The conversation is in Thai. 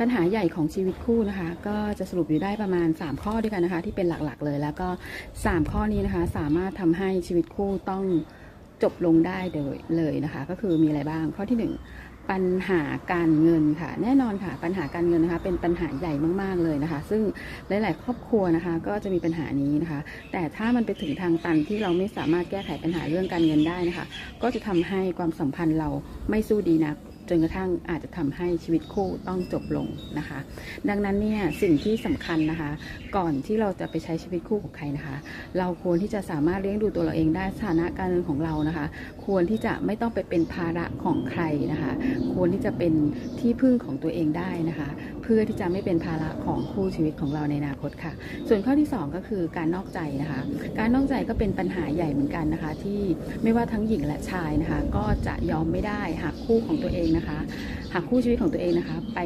ปัญหาใหญ่ของชีวิตคู่นะคะ ก็จะสรุปอยู่ได้ประมาณ 3 ข้อด้วยกันนะคะ ที่เป็นหลักๆเลย แล้วก็ 3 ข้อนี้นะคะ สามารถทำให้ชีวิตคู่ต้องจบลงได้เลยเลยนะคะ ก็คือมีอะไรบ้างข้อที่ 1 ปัญหาการเงินค่ะ แน่นอนค่ะ ปัญหาการเงินนะคะ เป็นปัญหาใหญ่มากๆเลยนะคะ ซึ่งหลาย ๆ ครอบครัวนะคะ ก็จะมีปัญหานี้นะคะ แต่ถ้ามันไปถึงทางตันที่เราไม่สามารถแก้ไขปัญหาเรื่องการเงินได้นะคะ ก็จะทำให้ความสัมพันธ์เราไม่สู้ดีนัก จนกระทั่งอาจจะทำให้ชีวิตคู่ต้องจบลงนะคะ ดังนั้นเนี่ยสิ่งที่สำคัญนะคะ ก่อนที่เราจะไปใช้ชีวิตคู่กับใครนะคะ เราควรที่จะสามารถเลี้ยงดูตัวเราเองได้สถานะการเงินของเรานะคะ ควรที่จะไม่ต้องไปเป็นภาระของใครนะคะ ควรที่จะเป็นที่พึ่งของตัวเองได้นะคะ เพื่อที่จะไม่เป็นภาระของคู่ชีวิตของเราในอนาคตค่ะ ส่วนข้อที่ 2 ก็คือการนอกใจนะคะ การนอกใจก็เป็นปัญหาใหญ่เหมือนกันนะคะ ที่ไม่ว่าทั้งหญิงและชายนะคะ ก็จะยอมไม่ได้หากคู่ของตัวเองนะคะ หากคู่ชีวิตของตัวเองนะคะไป